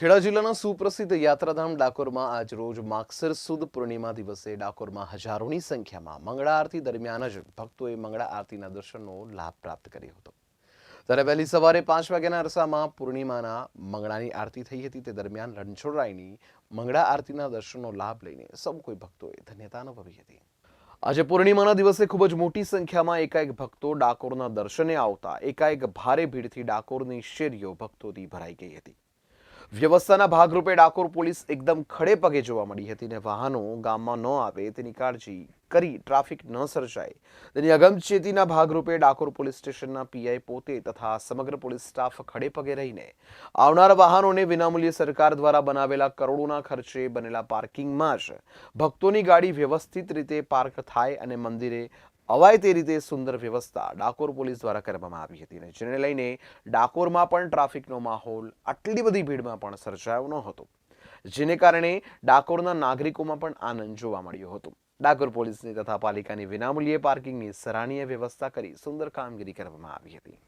ખેડા જિલ્લાના સુપ્રસિદ્ધ યાત્રાધામ ડાકોરમાં આજ રોજ માગસર સુદ પૂર્ણિમા દિવસે ડાકોરમાં હજારોની સંખ્યામાં મંગળા આરતી દરમિયાન જ ભક્તોએ મંગળા આરતીના દર્શનનો લાભ પ્રાપ્ત કર્યો હતો. ત્યારે વહેલી સવારે પાંચ વાગ્યાના અરસામાં પૂર્ણિમાના મંગળાની આરતી થઈ હતી. તે દરમિયાન રણછોડરાયની મંગળા આરતીના દર્શનનો લાભ લઈને સૌ કોઈ ભક્તોએ ધન્યતા અનુભવી હતી. આજે પૂર્ણિમાના દિવસે ખૂબ જ મોટી સંખ્યામાં એકાએક ભક્તો ડાકોરના દર્શને આવતા, એકાએક ભારે ભીડથી ડાકોરની શેરીઓ ભક્તોથી ભરાઈ ગઈ હતી. વ્યવસ્થાના ભાગરૂપે ડાકોર પોલીસ એકદમ ખડે પગે જોવા મળી હતી ને વાહનો ગામમાં ન આવે તેની કાળજી કરી ટ્રાફિક ન સર્જાય. તેની અગમચેતીના ભાગરૂપે ડાકોર પોલીસ સ્ટેશનના પીઆઈ પોતે તથા સમગ્ર પોલીસ સ્ટાફ ખડે પગે રહીને આવનાર વાહનોને વિનામૂલ્યે સરકાર દ્વારા બનાવેલા કરોડોના ખર્ચે બનેલા પાર્કિંગમાં જ ભક્તોની ગાડી વ્યવસ્થિત રીતે પાર્ક થાય અને મંદિરે અવાય તે રીતે સુંદર વ્યવસ્થા ડાકોર પોલીસ દ્વારા કરવામાં આવી હતી અને જેને લઈને ડાકોરમાં પણ ટ્રાફિકનો માહોલ આટલી બધી ભીડમાં પણ સર્જાયો ન હતો જેને કારણે ડાકોરના નાગરિકોમાં પણ આનંદ જોવા મળ્યો હતો. ડાકોર પોલીસની તથા પાલિકાની વિનામૂલ્યે પાર્કિંગની સરાહનીય વ્યવસ્થા કરી સુંદર કામગીરી કરવામાં આવી હતી.